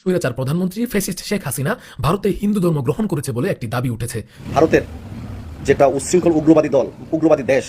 স্বৈরাচার প্রধানমন্ত্রী ফেসিস্ট শেখ হাসিনা ভারতে হিন্দু ধর্ম গ্রহণ করেছে বলে একটি দাবি উঠেছে। ভারতের যেটা উচ্ছৃঙ্খল উগ্রবাদী দল, উগ্রবাদী দেশ,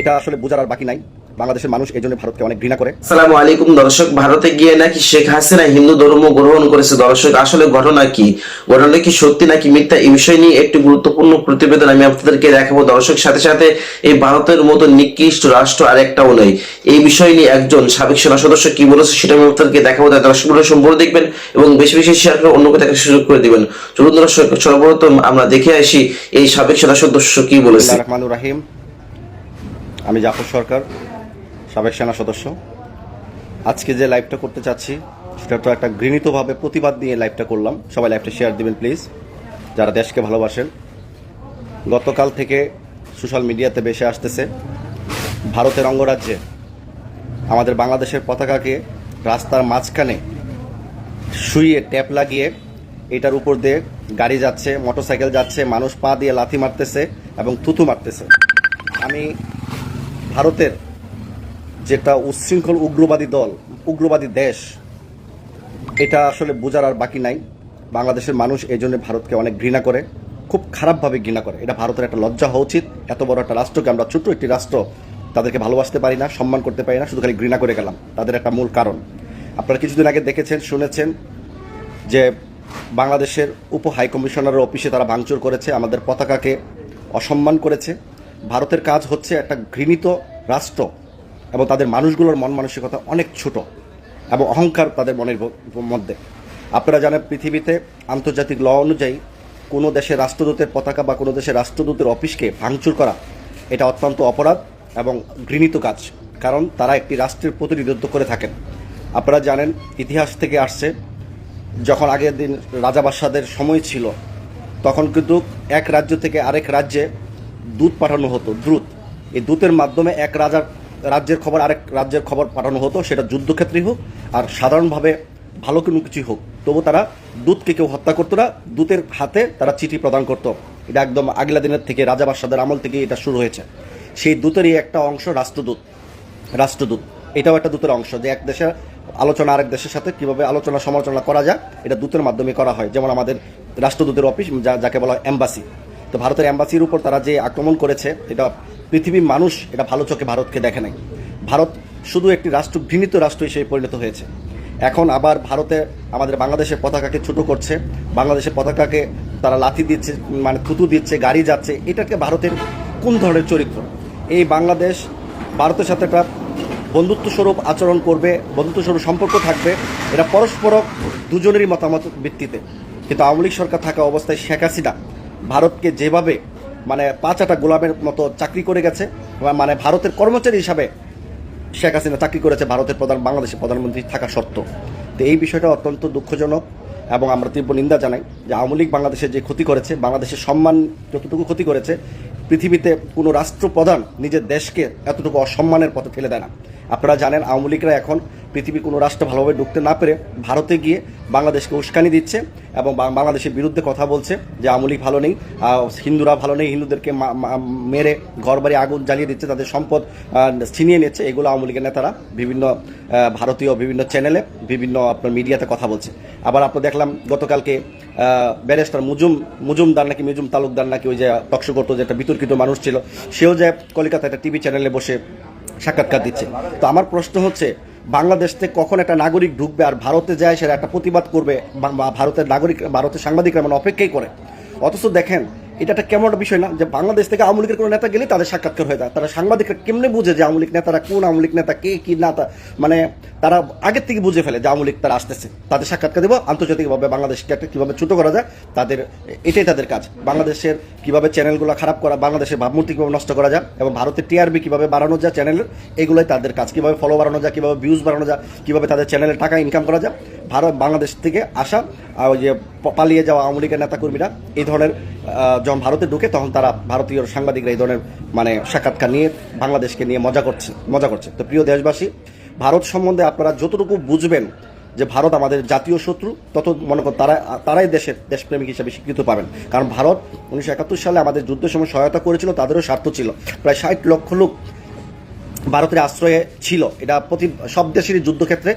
এটা আসলে বোঝার আর বাকি নাই। বাংলাদেশের মানুষ এই জন্য ভারতকে অনেক ঘৃণা করে। আসসালামু আলাইকুম দর্শক ভারতে গিয়ে নাকি শেখ হাসিনা হিন্দু ধর্ম গ্রহণ করেছে। দর্শক আসলে ঘটনা কি? ঘটনা কি সত্যি নাকি মিথ্যা? এই বিষয় নিয়ে একটি গুরুত্বপূর্ণ প্রতিবেদন আমি আপনাদেরকে দেখাবো। দর্শক সাথে সাথে এই ভারতের মতো নিকৃষ্ট রাষ্ট্র আর একটাও নেই। এই বিষয় নিয়ে একজন সাবেক সেনা সদস্য কি বলেছে সেটা আমি আপনাদেরকে দেখাবো। তাই দর্শকগুলো সম্পূর্ণ দেখবেন এবং বেশি বেশি শেয়ার করে অন্যকে দেখার সুযোগ করে দিবেন। চলুন দর্শক সর্বপ্রথম আমরা দেখে আসি এই সাবেক সেনা সদস্য কি বলেছে। রাহিম। আমি জাফর সরকার। সাবেক সেনা সদস্য। আজকে যে লাইভটা করতে চাচ্ছি, সেটা তো একটা ঘৃণিতভাবে প্রতিবাদ নিয়ে লাইভটা করলাম। সবাই লাইভটা শেয়ার দিবেন প্লিজ যারা দেশকে ভালোবাসেন। গতকাল থেকে সোশ্যাল মিডিয়াতে বেশি আসতেছে ভারতের অঙ্গরাজ্যে। আমাদের বাংলাদেশের পতাকাকে রাস্তার মাঝখানে শুয়ে ট্যাপ লাগিয়ে এটার উপর দিয়ে গাড়ি যাচ্ছে মোটরসাইকেল যাচ্ছে, মানুষ পা দিয়ে লাথি মারতেছে এবং থুতু মারতেছে। আমি ভারতের যেটা উচ্ছৃঙ্খল উগ্রবাদী দল, উগ্রবাদী দেশ, এটা আসলে বোঝার আর বাকি নাই। বাংলাদেশের মানুষ এই জন্য ভারতকে অনেক ঘৃণা করে, খুব খারাপভাবে ঘৃণা করে। এটা ভারতের একটা লজ্জা হওয়া উচিত। এত বড় একটা রাষ্ট্রকে আমরা ছোট্ট একটি রাষ্ট্র তাদেরকে ভালোবাসতে পারি না, সম্মান করতে পারি না, শুধু খালি ঘৃণা করে গেলাম। তাদের একটা মূল কারণ। আপনারা কিছুদিন আগে দেখেছেন, শুনেছেন যে বাংলাদেশের উপ হাই কমিশনারের অফিসে তারা ভাঙচুর করেছে, আমাদের পতাকাকে অসম্মান করেছে। ভারতের কাজ হচ্ছে একটা ঘৃণিত রাষ্ট্র। এবং তাদের মানুষগুলোর মন মানসিকতা অনেক ছোট এবং অহংকার তাদের মনের মধ্যে। আপনারা জানেন পৃথিবীতে আন্তর্জাতিক ল অনুযায়ী কোনো দেশের রাষ্ট্রদূতের পতাকা বা কোনো দেশের রাষ্ট্রদূতের অফিসকে ভাঙচুর করা, এটা অত্যন্ত অপরাধ এবং ঘৃণিত কাজ, কারণ তারা একটি রাষ্ট্রের প্রতিনিধিত্ব করে থাকেন। আপনারা জানেন ইতিহাস থেকে আসছে, যখন আগের দিন রাজাবাসাদের সময় ছিল, তখন কিন্তু এক রাজ্য থেকে আরেক রাজ্যে দূত পাঠানো হতো দ্রুত এই দূতের মাধ্যমে এক রাজার রাজ্যের খবর আরেক রাজ্যের খবর পাঠানো হতো, সেটা যুদ্ধক্ষেত্রেই হোক, আর সাধারণভাবে ভালো কোনো কিছুই হোক, তবু তারা দূতকে কেউ হত্যা করতো না, দূতের হাতে তারা চিঠি প্রদান করতো। এটা একদম আগলা দিনের থেকে রাজা বাদশাদের আমল থেকে এটা শুরু হয়েছে। সেই দূতেরই একটা অংশ রাষ্ট্রদূত রাষ্ট্রদূত। এটাও একটা দূতের অংশ যে এক দেশের আলোচনা আরেক দেশের সাথে কীভাবে আলোচনা সমালোচনা করা যায়, এটা দূতের মাধ্যমে করা হয়। যেমন আমাদের রাষ্ট্রদূতের অফিস, যা যাকে বলা হয় অ্যাম্বাসি তো ভারতের অ্যাম্বাসির উপর তারা যে আক্রমণ করেছে, এটা পৃথিবীর মানুষ এটা ভালো চোখে ভারতকে দেখে নাই। ভারত শুধু একটি রাষ্ট্র ঘৃণিত রাষ্ট্র হিসেবে পরিণত হয়েছে। এখন আবার ভারতে আমাদের বাংলাদেশের পতাকাকে ছোট করছে, বাংলাদেশের পতাকাকে তারা লাথি দিচ্ছে মানে থুতু দিচ্ছে, গাড়ি যাচ্ছে। এটাকে ভারতের কোন ধরনের চরিত্র? এই বাংলাদেশ ভারতের সাথে একটা বন্ধুত্ব স্বরূপ আচরণ করবে বন্ধুত্ব স্বরূপ সম্পর্ক থাকবে। এটা পরস্পর দুজনেরই মতামত ভিত্তিতে। কিন্তু আওয়ামী লীগ সরকার থাকা অবস্থায় শেখ হাসিনা ভারতকে যেভাবে মানে পাঁচ আটা গোলামের মতো চাকরি করে গেছে মানে ভারতের কর্মচারী হিসাবে শেখ হাসিনা চাকরি করেছে, ভারতের প্রধান, বাংলাদেশের প্রধানমন্ত্রী থাকা সত্ত্বেও। তো এই বিষয়টা অত্যন্ত দুঃখজনক এবং আমরা তীব্র নিন্দা জানাই যে আওয়ামী লীগ বাংলাদেশের যে ক্ষতি করেছে, বাংলাদেশের সম্মান যতটুকু ক্ষতি করেছে, পৃথিবীতে কোনো রাষ্ট্রপ্রধান নিজের দেশকে এতটুকু অসম্মানের পথে ফেলে দেয় না। আপনারা জানেন, আওয়ামী লীগরা এখন পৃথিবীর কোনো রাষ্ট্র ভালোভাবে ঢুকতে না পেরে ভারতে গিয়ে বাংলাদেশকে উস্কানি দিচ্ছে এবং বাংলাদেশের বিরুদ্ধে কথা বলছে যে আওয়ামী লীগ ভালো নেই হিন্দুরা ভালো নেই, হিন্দুদেরকে মেরে ঘরবাড়ি আগুন জ্বালিয়ে দিচ্ছে, তাদের সম্পদ ছিনিয়ে নিচ্ছে। এগুলো আওয়ামী লীগের নেতারা বিভিন্ন ভারতীয় বিভিন্ন চ্যানেলে, বিভিন্ন আপনার মিডিয়াতে কথা বলছে। আবার আপনার দেখলাম, গতকালকে ব্যারিস্টার মুজুম, মুজুমদার নাকি মুজুম তালুকদার নাকি ওই যে টকশো করতো যে একটা বিতর্কিত মানুষ ছিল, সেও যে কলকাতা একটা টিভি চ্যানেলে বসে সাক্ষাৎকার দিচ্ছে। তো আমার প্রশ্ন হচ্ছে, বাংলাদেশ থেকে কখন একটা নাগরিক ঢুকবে আর ভারতে যায়, সেটা একটা প্রতিবাদ করবে ভারতের নাগরিক, ভারতের সাংবাদিকরা মানে অপেক্ষাই করে? অথচ দেখেন এটা একটা কেমন একটা বিষয় না যে বাংলাদেশ থেকে আওয়ামী লীগের কোনো নেতা গেলে তাদের সাক্ষাৎকার হয়ে যায়। তারা সাংবাদিকরা কেমনে বুঝে যে আওয়ামী লীগ নেতারা কোন আওয়ামী লীগ নেতা, কে, কি নেতা? মানে তারা আগের থেকে বুঝে ফেলে যে আওয়ামী লীগ তারা আসতেছে। তাদের সাক্ষাৎকার দেবো, আন্তর্জাতিকভাবে বাংলাদেশকে একটা কীভাবে ছোট করা যায়, তাদের, এটাই তাদের কাজ। বাংলাদেশের কীভাবে চ্যানেলগুলো খারাপ করা, বাংলাদেশের ভাবমূর্তি কীভাবে নষ্ট করা যায় এবং ভারতের টিআরবি কীভাবে বাড়ানো যায় চ্যানেলের এগুলোই তাদের কাজ। কীভাবে ফলো বাড়ানো যায়, কীভাবে ভিউজ বাড়ানো যায়, কীভাবে তাদের চ্যানেলের টাকা ইনকাম করা যায়। ভারত, বাংলাদেশ থেকে আসা ওই যে পালিয়ে যাওয়া আওয়ামী লীগের নেতাকর্মীরা, এই ধরনের যখন ভারতে ঢুকে তখন তারা ভারতীয় সাংবাদিকরা এই ধরনের মানে সাক্ষাৎকার নিয়ে বাংলাদেশকে নিয়ে মজা করছে মজা করছে। তো প্রিয় দেশবাসী, ভারত সম্বন্ধে আপনারা যতটুকু বুঝবেন যে ভারত আমাদের জাতীয় শত্রু, তত মনে কর তারা, তারাই দেশের দেশপ্রেমিক হিসেবে স্বীকৃত পাবেন। কারণ ভারত উনিশশো একাত্তর সালে আমাদের যুদ্ধের সময় সহায়তা করেছিল, তাদেরও স্বার্থ ছিল। প্রায় ষাট লক্ষ লোক ভারতের আশ্রয়ে ছিল। এটা প্রতি, সব দেশেরই যুদ্ধক্ষেত্রে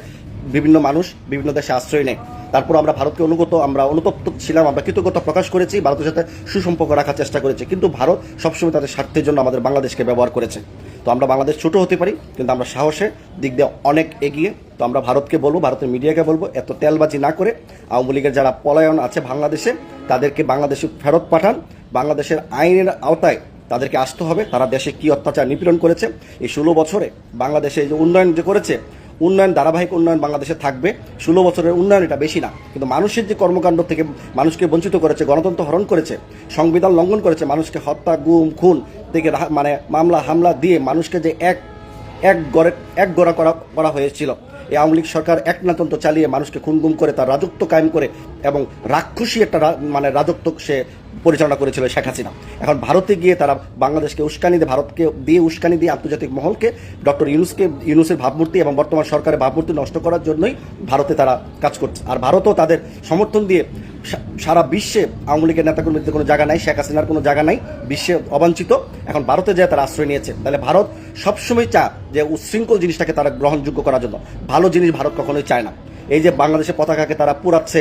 বিভিন্ন মানুষ বিভিন্ন দেশে আশ্রয় নেয়। তারপর আমরা ভারতকে অনুগত, আমরা অনুতপ্ত ছিলাম, আমরা কৃতজ্ঞতা প্রকাশ করেছি, ভারতের সাথে সুসম্পর্ক রাখার চেষ্টা করেছি। কিন্তু ভারত সবসময় তাদের স্বার্থের জন্য আমাদের বাংলাদেশকে ব্যবহার করেছে। তো আমরা বাংলাদেশ ছোট হতে পারি, কিন্তু আমরা সাহসে দিক দিয়ে অনেক এগিয়ে, তো আমরা ভারতকে বলব, ভারতের মিডিয়াকে বলব, এত তেলবাজি না করে আওয়ামী লীগের যারা পলায়ন আছে বাংলাদেশে, তাদেরকে বাংলাদেশে ফেরত পাঠান। বাংলাদেশের আইনের আওতায় তাদেরকে আসতে হবে। তারা দেশে কি অত্যাচার নিপীড়ন করেছে? এই ষোলো বছরে বাংলাদেশে যে উন্নয়ন যে করেছে উন্নয়ন, ধারাবাহিক উন্নয়ন বাংলাদেশে থাকবে। ষোলো বছরের উন্নয়ন এটা বেশি না। কিন্তু মানুষের যে কর্মকাণ্ড থেকে মানুষকে বঞ্চিত করেছে, গণতন্ত্র হরণ করেছে, সংবিধান লঙ্ঘন করেছে, মানুষকে হত্যা, গুম, খুন থেকে মানে মামলা, হামলা দিয়ে মানুষকে যে এক এক গড়ে এক গড়া করা করা হয়েছিল। এই আওয়ামী লীগ সরকার একনাতন্ত্র চালিয়ে মানুষকে খুন গুম করে তার রাজত্ব কায়েম করে এবং রাক্ষসী একটা মানে রাজত্ব সে পরিচালনা করেছিল শেখ হাসিনা। এখন ভারতে গিয়ে তারা বাংলাদেশকে উস্কানি দিয়ে, ভারতকে দিয়ে উস্কানি দিয়ে আন্তর্জাতিক মহলকে, ডক্টর ইউনুসকে, ইউনুসের ভাবমূর্তি এবং বর্তমান সরকারের ভাবমূর্তি নষ্ট করার জন্যই ভারতে তারা কাজ করছে। আর ভারতও তাদের সমর্থন দিয়ে সারা বিশ্বে আওয়ামী লীগের নেতাকর্মীদের কোনো জায়গা নাই, শেখ হাসিনার কোনো জায়গা নাই, বিশ্বে অবাঞ্ছিত। এখন ভারতে যায় তারা আশ্রয় নিয়েছে। তাহলে ভারত সবসময় চা যে উচ্ছৃঙ্খল জিনিসটাকে তারা গ্রহণযোগ্য করার জন্য। ভালো জিনিস ভারত কখনোই চায় না। এই যে বাংলাদেশের পতাকাকে তারা পুরাচ্ছে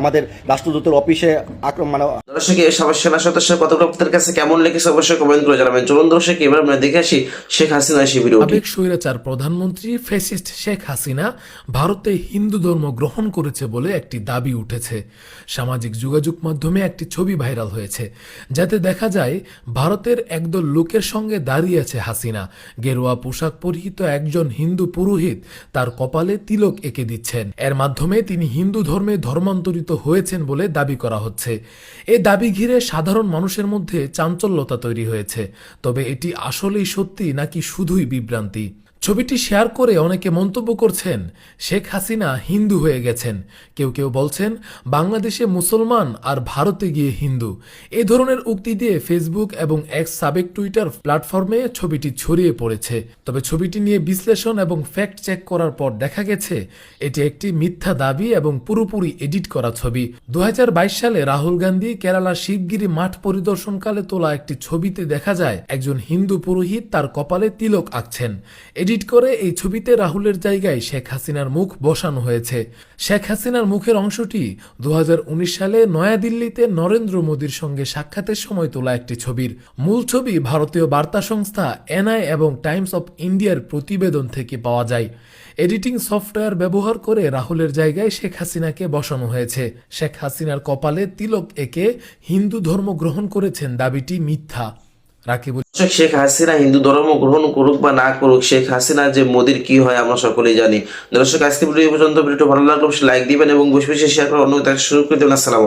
আমাদের রাষ্ট্রদূতের অফিসে আক্রমণ মানে দর্শক এই সবার সেনা সদস্যের কথাগুলো আপনাদের কাছে কেমন লেগেছে অবশ্যই কমেন্ট করে জানাবেন। চলুন দর্শক এবার আমরা দেখে আসি শেখ হাসিনা সেই ভিডিওটি সাবেক স্বৈরাচার প্রধানমন্ত্রী ফেসিস্ট শেখ হাসিনা ভারতে হিন্দু ধর্ম গ্রহণ করেছে বলে একটি দাবি উঠেছে। সামাজিক যোগাযোগ মাধ্যমে একটি ছবি ভাইরাল হয়েছে যাতে দেখা যায় ভারতের একদল লোকের সঙ্গে দাঁড়িয়ে আছে হাসিনা। গেরুয়া পোশাক পরিহিত একজন হিন্দু পুরোহিত তার কপালে তিলক এঁকে দিচ্ছেন। এর মাধ্যমে তিনি হিন্দু ধর্মে ধর্মান্তরিত হয়েছেন বলে দাবি করা হচ্ছে। এ দাবি ঘিরে সাধারণ মানুষের মধ্যে চাঞ্চল্যতা তৈরি হয়েছে। তবে এটি আসলেই সত্যি নাকি শুধুই বিভ্রান্তি? ছবিটি শেয়ার করে অনেকে মন্তব্য করছেন, শেখ হাসিনা হিন্দু হয়ে গেছেন। কেউ কেউ বলছেন, বাংলাদেশে মুসলমান আর ভারতে গিয়ে হিন্দু। এ ধরনের উক্তি দিয়ে ফেসবুক এবং এক সাবেক টুইটার প্ল্যাটফর্মে ছবিটি ছড়িয়ে পড়েছে। তবে ছবিটি নিয়ে বিশ্লেষণ এবং ফ্যাক্ট চেক করার পর দেখা গেছে, এটি একটি মিথ্যা দাবি এবং পুরোপুরি এডিট করা ছবি। দু হাজার বাইশ সালে রাহুল গান্ধী কেরালা শিবগিরি মাঠ পরিদর্শনকালে তোলা একটি ছবিতে দেখা যায়, একজন হিন্দু পুরোহিত তার কপালে তিলক আঁকছেন। এডিট করে এই ছবিতে রাহুলের জায়গায় শেখ হাসিনার মুখ বসানো হয়েছে। শেখ হাসিনার মুখের অংশটি দু হাজার উনিশ সালে নয়াদিল্লিতে নরেন্দ্র মোদীর সঙ্গে সাক্ষাতের সময় তোলা একটি ছবির। মূল ছবি ভারতীয় বার্তা সংস্থা এনআই এবং টাইমস অফ ইন্ডিয়ার প্রতিবেদন থেকে পাওয়া যায়। এডিটিং সফটওয়্যার ব্যবহার করে রাহুলের জায়গায় শেখ হাসিনাকে বসানো হয়েছে। শেখ হাসিনার কপালে তিলক একে হিন্দু ধর্ম গ্রহণ করেছেন দাবিটি মিথ্যা। রাকিব শেখ হাসিনা হিন্দু ধর্ম গ্রহণ করুক বা না করুক, শেখ হাসিনা যে মোদির কি হয় আমরা সকলেই জানি। দর্শক আজকে ভিডিও পর্যন্ত। ভিডিওটি ভালো লাগল লাইক দিবেন এবং বেশি বেশি শেয়ার করে অন্য শুরু করে দেবেন। আসসালাম